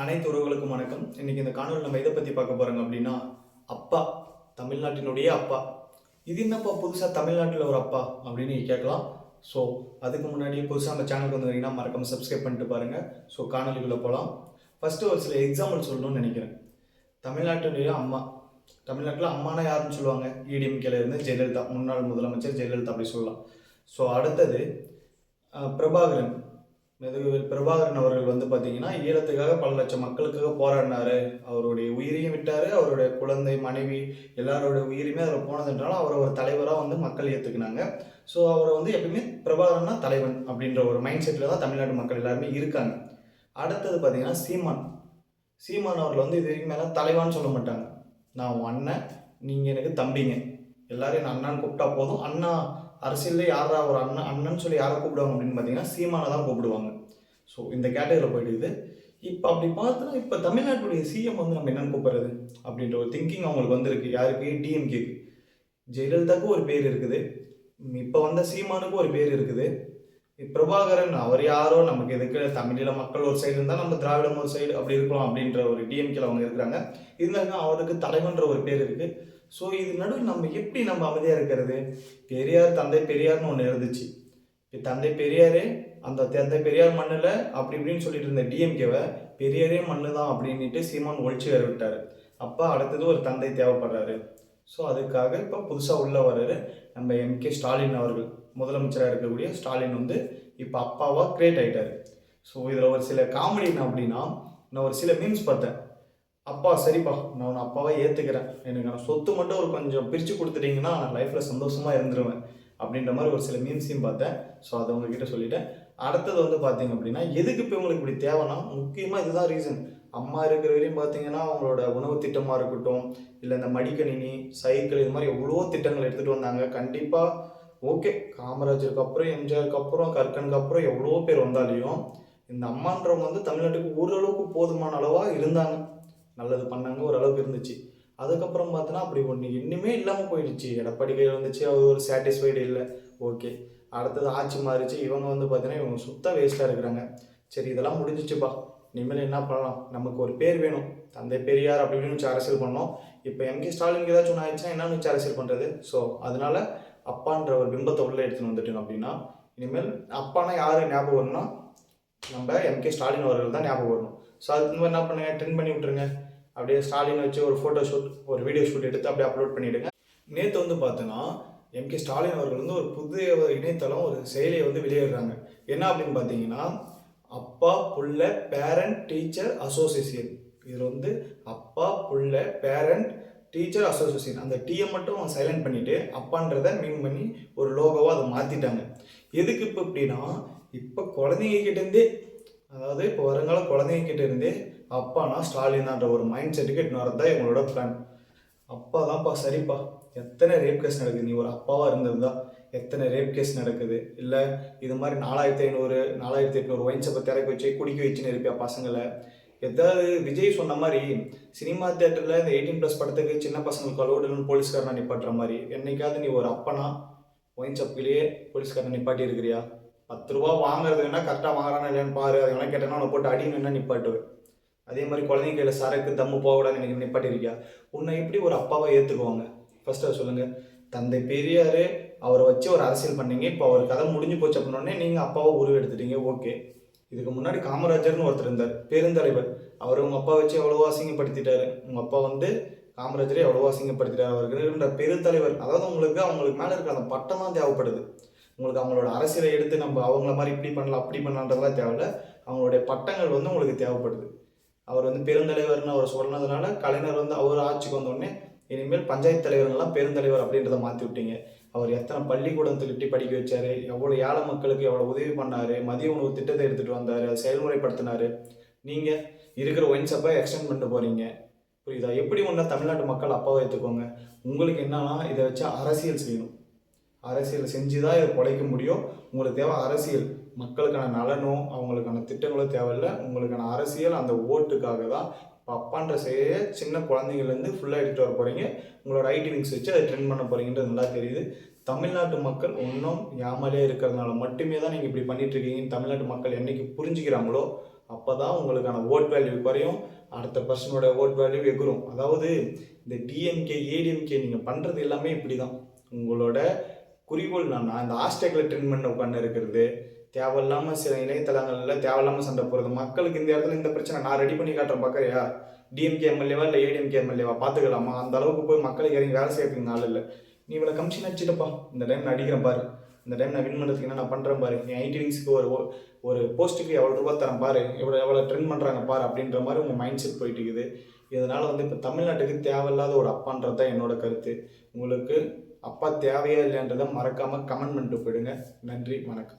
அனைத்து உறவுகளுக்கும் வணக்கம். இன்னைக்கு இந்த காணொலி நம்ம இதை பற்றி பார்க்க போகிறோங்க அப்படின்னா அப்பா தமிழ்நாட்டினுடைய அப்பா. இது என்னப்பா புதுசாக தமிழ்நாட்டில் ஒரு அப்பா அப்படின்னு கேட்கலாம். ஸோ அதுக்கு முன்னாடி புதுசாக நம்ம சேனலுக்கு வந்தீங்கன்னா மறக்காம சப்ஸ்கிரைப் பண்ணிட்டு பாருங்கள் ஸோ காணொலிக்குள்ளே போகலாம் ஃபஸ்ட்டு ஒரு சில எக்ஸாம்பிள் சொல்லணும்னு நினைக்கிறேன். தமிழ்நாட்டினுடைய அம்மா. தமிழ்நாட்டில் அம்மானா யாருன்னு சொல்லுவாங்க? இடிஎம்கேல இருந்து ஜெயலலிதா முன்னாள் முதலமைச்சர் ஜெயலலிதா அப்படி சொல்லலாம். ஸோ அடுத்தது பிரபாகரன். மெதுகுவேல் பிரபாகரன் அவர்கள் வந்து பார்த்தீங்கன்னா ஈழத்துக்காக பல லட்சம் மக்களுக்காக போராடினாரு. அவருடைய உயிரையும் விட்டார். அவருடைய குழந்தை மனைவி எல்லாரோட உயிருமே அதில் போனதுன்றாலும் அவரை ஒரு தலைவராக வந்து மக்கள் ஏற்றுக்கினாங்க ஸோ அவரை வந்து எப்பயுமே பிரபாகரன்னா தலைவன் அப்படின்ற ஒரு மைண்ட் செட்டில் தான் தமிழ்நாட்டு மக்கள் எல்லாருமே இருக்காங்க. அடுத்தது பார்த்தீங்கன்னா சீமான். சீமான் அவர்கள் வந்து இது வரைக்கும் மேலே தலைவான்னு சொல்ல மாட்டாங்க. நான் உன் அண்ணன் நீங்கள் எனக்கு தம்பிங்க. எல்லாரையும் நான் அண்ணான்னு கூப்பிட்டா போதும். அண்ணா அரசியலில் யாரா ஒரு அண்ணன் அண்ணன் சொல்லி யாரை கூப்பிடுவாங்க அப்படின்னு பார்த்தீங்கன்னா சீமானை தான் கூப்பிடுவாங்க. ஸோ இந்த கேட்டகரியில் போயிடுது. இப்போ அப்படி பார்த்தா இப்போ தமிழ்நாட்டுடைய சிஎம் வந்து நம்ம என்னன்னு கூப்பிட்றது? அப்படின்ற ஒரு திங்கிங் அவங்களுக்கு வந்திருக்கு. யாருக்கு? டிஎம்கேக்கு ஜெயலலிதாவுக்கு ஒரு பேர் இருக்குது. இப்போ வந்த சீமானுக்கு ஒரு பேர் இருக்குது. பிரபாகரன் அவர் யாரோ? நமக்கு எதுக்கு? தமிழீழ மக்கள் ஒரு சைடு இருந்தால் நம்ம திராவிடம் ஒரு சைடு அப்படி இருக்கலாம் அப்படின்ற ஒரு டிஎம்கேல அவங்க இருக்கிறாங்க. இருந்தாலும் அவருக்கு தலைவன்ற ஒரு பேர் இருக்குது ஸோ இது நடுவில் நம்ம எப்படி நம்ம அமைதியாக இருக்கிறது? பெரியார் தந்தை பெரியார்னு ஒன்று இருந்துச்சு. இப்போ தந்தை பெரியாரே அந்த தந்தை பெரியார் மண்ணில் அப்படி இப்படின்னு சொல்லிட்டு இருந்த டிஎம்கேவை பெரியாரே மண்ணு தான் அப்படின்ட்டு சீமான் ஒழிச்சு வேற விட்டார். அப்போ அடுத்தது ஒரு தந்தை தேவைப்படுறாரு. ஸோ அதுக்காக இப்போ புதுசாக உள்ள வர்றாரு நம்ம எம்கே ஸ்டாலின் அவர்கள். முதலமைச்சராக இருக்கக்கூடிய ஸ்டாலின் வந்து இப்போ அப்பாவாக கிரியேட் ஆகிட்டார் ஸோ இதில் ஒரு சில காமெடி என்ன அப்படின்னா நான் ஒரு சில மீம்ஸ் பார்த்தேன். அப்பா சரிப்பா. நான் உன்னை அப்பாவை ஏற்றுக்கிறேன் எனக்கு நான் சொத்து மட்டும் ஒரு கொஞ்சம் பிரித்து கொடுத்துட்டீங்கன்னா நான் லைஃப்பில் சந்தோஷமாக இருந்துருவேன். அப்படின்ற மாதிரி ஒரு சில மீம்ஸையும் பார்த்தேன். ஸோ அதை உங்ககிட்ட சொல்லிட்டேன். அடுத்தது வந்து பார்த்தீங்க அப்படின்னா எதுக்கு இப்போ உங்களுக்கு இப்படி தேவைன்னா முக்கியமாக இதுதான் ரீசன் அம்மா இருக்கிற வரையும் பார்த்தீங்கன்னா அவங்களோட உணவு திட்டமாக இருக்கட்டும் இல்லை இந்த மடிக்கணினி சைக்கிள் இது மாதிரி எவ்வளோ திட்டங்கள் எடுத்துகிட்டு வந்தாங்க. கண்டிப்பாக ஓகே காமராஜருக்கு அப்புறம் எம்ஜிஆருக்கு அப்புறம் கற்கனுக்கு அப்புறம் எவ்வளோ பேர் வந்தாலையும் இந்த அம்மான்றவங்க வந்து தமிழ்நாட்டுக்கு ஓரளவுக்கு போதுமான அளவாக இருந்தாங்க. நல்லது பண்ணாங்க ஓரளவுக்கு இருந்துச்சு. அதுக்கப்புறம் பார்த்தோன்னா அப்படி ஒன்று இன்னுமே இல்லாமல் போயிடுச்சு. எடப்பாடி கையில் வந்துச்சு அவர் ஒரு சாட்டிஸ்ஃபைடு இல்லை. ஓகே அடுத்தது ஆட்சி மாறிச்சு. இவங்க வந்து பார்த்தீங்கன்னா இவங்க சுத்த வேஸ்ட்டாக இருக்கிறாங்க. சரி இதெல்லாம் முடிஞ்சிச்சுப்பா. இனிமேல் என்ன பண்ணலாம்? நமக்கு ஒரு பேர் வேணும். தந்தை பெரியார் அப்படின்னு வச்சு அரசியல் பண்ணோம். இப்போ எம்கே ஸ்டாலினுக்கு ஏதாச்சும் ஒன்று ஆயிடுச்சுன்னா என்னன்னு வச்சு அரசியல் பண்ணுறது ஸோ அதனால அப்பான்ற ஒரு பிம்பத்தை உள்ளே எடுத்துன்னு வந்துட்டோம் அப்படின்னா இனிமேல் அப்பானா யார் ஞாபகம் வரணும்னா நம்ம எம்கே ஸ்டாலின் அவர்கள் தான் ஞாபகம் வரணும். ஸோ அதுக்கு என்ன பண்ணுங்க? ட்ரெண்ட் பண்ணி விட்டுருங்க. அப்படியே ஸ்டாலின் வச்சு ஒரு ஃபோட்டோ ஷூட் ஒரு வீடியோ ஷூட் எடுத்து அப்படியே அப்லோட் பண்ணிவிடுங்க நேற்று வந்து பார்த்தோன்னா எம்கே ஸ்டாலின் அவர்கள் வந்து ஒரு புதிய இணையதளம் ஒரு செயலியை வந்து வெளியிடுறாங்க. என்ன அப்படின்னு பார்த்தீங்கன்னா அப்பா புள்ள பேரண்ட் டீச்சர் அசோசியேஷன் இதில் வந்து அப்பா புள்ள பேரண்ட் டீச்சர் அசோசியேஷன் அந்த டீயை மட்டும் அவன் சைலண்ட் பண்ணிவிட்டு அப்பான்றத மீன் பண்ணி ஒரு லோகோவாக அதை மாற்றிட்டாங்க எதுக்கு இப்போ எப்படின்னா இப்போ குழந்தைங்க கிட்டேருந்தே அதாவது இப்போ வருங்கால குழந்தைங்கிட்ட இருந்தே அப்பானா ஸ்டாலினான்ற ஒரு மைண்ட் செட்டுக்கு எட்டு வரது தான் இவங்களோட பிளான் அப்பா தான்ப்பா சரிப்பா. எத்தனை ரேப் கேஸ் நடக்குது? நீ ஒரு அப்பாவாக இருந்திருந்தா எத்தனை ரேப் கேஸ் நடக்குது? இல்லை இது மாதிரி நாலாயிரத்தி ஐநூறு நாலாயிரத்தி எட்நூறு ஒயின் சப்பை திறக்க வச்சு குடிக்க வச்சுன்னு இருப்பியா பசங்களை? எதாவது விஜய் சொன்ன மாதிரி சினிமா தேட்டரில் இந்த எயிட்டீன் ப்ளஸ் படத்துக்கு சின்ன பசங்களுக்கு அலோடுன்னு போலீஸ்காரனை நிப்பாட்டுற மாதிரி என்னைக்காவது நீ ஒரு அப்பனா ஒயின் சப்பிலேயே போலீஸ்காரனை நிப்பாட்டி இருக்கிறியா பத்து ரூபா வாங்குறதுன்னா கரெக்டாக வாங்குறானா இல்லைன்னு பாரு. அது எல்லாம் கேட்டேன்னா உன்னை போட்டு அடிங்கன்னா நிப்பாட்டுவேன். அதே மாதிரி குழந்தைங்க கையில் சரக்கு தம்மு போகக்கூடாது எனக்கு நிப்பாட்டிருக்கியா உன்னை எப்படி ஒரு அப்பாவை ஏற்றுக்குவாங்க ஃபர்ஸ்ட் அதை சொல்லுங்கள் தந்தை பெரியார் அவரை வச்சு ஒரு அரசியல் பண்ணீங்க. இப்போ அவர் கதை முடிஞ்சு போச்சு அப்படின்னோடனே நீங்கள் அப்பாவை உருவெடுத்துட்டீங்க ஓகே. இதுக்கு முன்னாடி காமராஜர்னு ஒருத்தர் இருந்தார். பெருந்தலைவர். அவர் உங்கள் அப்பா வச்சு எவ்வளோ அசிங்கப்படுத்திட்டாரு. உங்கள் அப்பா வந்து காமராஜரை எவ்வளோ அசிங்கப்படுத்திட்டார். அவருக்கு பெருந்தலைவர் அதாவது உங்களுக்கு அவங்களுக்கு மேலே இருக்கிற அந்த பட்டம் தான் தேவைப்படுது. உங்களுக்கு அவங்களோட அரசியலை எடுத்து நம்ம அவங்கள மாதிரி இப்படி பண்ணலாம் அப்படி பண்ணலான்றதுலாம் தேவையில்ல. அவங்களுடைய பட்டங்கள் வந்து உங்களுக்கு தேவைப்படுது. அவர் வந்து பெருந்தலைவர்னு அவர் சொன்னதுனால கலைஞர் வந்து அவர் ஆட்சிக்கு வந்தோடனே இனிமேல் பஞ்சாயத்து தலைவர்கள்லாம் பெருந்தலைவர் அப்படின்றத மாற்றி விட்டீங்க. அவர் எத்தனை பள்ளிக்கூடம் இட்டி படிக்க வச்சாரு எவ்வளோ ஏழை மக்களுக்கு எவ்வளோ உதவி பண்ணாரு மதிய உணவு திட்டத்தை எடுத்துகிட்டு வந்தார் அதை நீங்கள் இருக்கிற ஒயின் சப்பை எக்ஸ்டெண்ட் பண்ணிட்டு போகிறீங்க புரியுதா? எப்படி ஒன்றா தமிழ்நாட்டு மக்கள் அப்பாவை ஏற்றுக்கோங்க உங்களுக்கு என்னன்னா இதை வச்சு அரசியல் செய்யணும். அரசியல் செஞ்சு தான் இதை பிழைக்க முடியும். உங்களுக்கு தேவை அரசியல். மக்களுக்கான நலனோ அவங்களுக்கான திட்டங்களும் தேவையில்லை. உங்களுக்கான அரசியல் அந்த ஓட்டுக்காக தான் இப்போ அப்பான்ற செயலை சின்ன குழந்தைங்கள்லேருந்து ஃபுல்லாக எடுத்துகிட்டு வர போகிறீங்க உங்களோட ஐடி விங்ஸ் வச்சு அதை ட்ரெண்ட் பண்ண போகிறீங்கன்றது நல்லா தெரியுது. தமிழ்நாட்டு மக்கள் இன்னும் யாமலே இருக்கிறதுனால மட்டுமே தான் நீங்கள் இப்படி பண்ணிட்டு இருக்கீங்கன்னு தமிழ்நாட்டு மக்கள் என்றைக்கு புரிஞ்சுக்கிறாங்களோ அப்போ தான் உங்களுக்கான ஓட் வேல்யூ குறையும். அடுத்த பர்சனோட ஓட் வேல்யூ எகுரும் அதாவது இந்த டிஎம்கே ஏடிஎம்கே நீங்கள் பண்ணுறது எல்லாமே இப்படி தான் உங்களோட குறிக்கோள் நான் இந்த ஹாஸ்டேக்கில் ட்ரெண்ட் பண்ண உட்காந்து இருக்கிறது. தேவையில்லாமல் சில இணையதளங்களில் தேவையில்லாமல் சண்டை போகிறது மக்களுக்கு இந்த இடத்துல இந்த பிரச்சனை நான் ரெடி பண்ணி காட்டுறேன் பார்க்கறியா? டிஎம்கே எம்எல்ஏவா இல்லை ஏடிஎம்கே எம்எல்ஏவா பார்த்துக்கலாமா? அந்த அளவுக்கு போய் மக்களுக்கு இறங்கி வேலை செய்யறதுக்கு நாள் இல்லை. நீ இவ்வளோ கமிஷன் அடிச்சிட்டப்பா இந்த டைம் நான் அடிக்கிறேன் பாரு. இந்த டைம் நான் வின் பண்ணுறதுக்கு என்ன நான் பண்ணுறேன் பாரு. என் ஐடி ஒரு ஒரு போஸ்ட்டுக்கு எவ்வளோ ரூபா தரேன் பாரு. எவ்வளோ எவ்வளோ ட்ரெண்ட் பண்ணுறாங்க பாரு அப்படின்ற மாதிரி உங்கள் மைண்ட் செட் போயிட்டு இருக்குது. இதனால் வந்து இப்போ தமிழ்நாட்டுக்கு தேவையில்லாத ஒரு அப்பான்றது தான் என்னோட கருத்து. உங்களுக்கு அப்பா தேவையா இல்லைன்றதை மறக்காமல் கமெண்ட் பண்ணிட்டு போயிடுங்க. நன்றி வணக்கம்.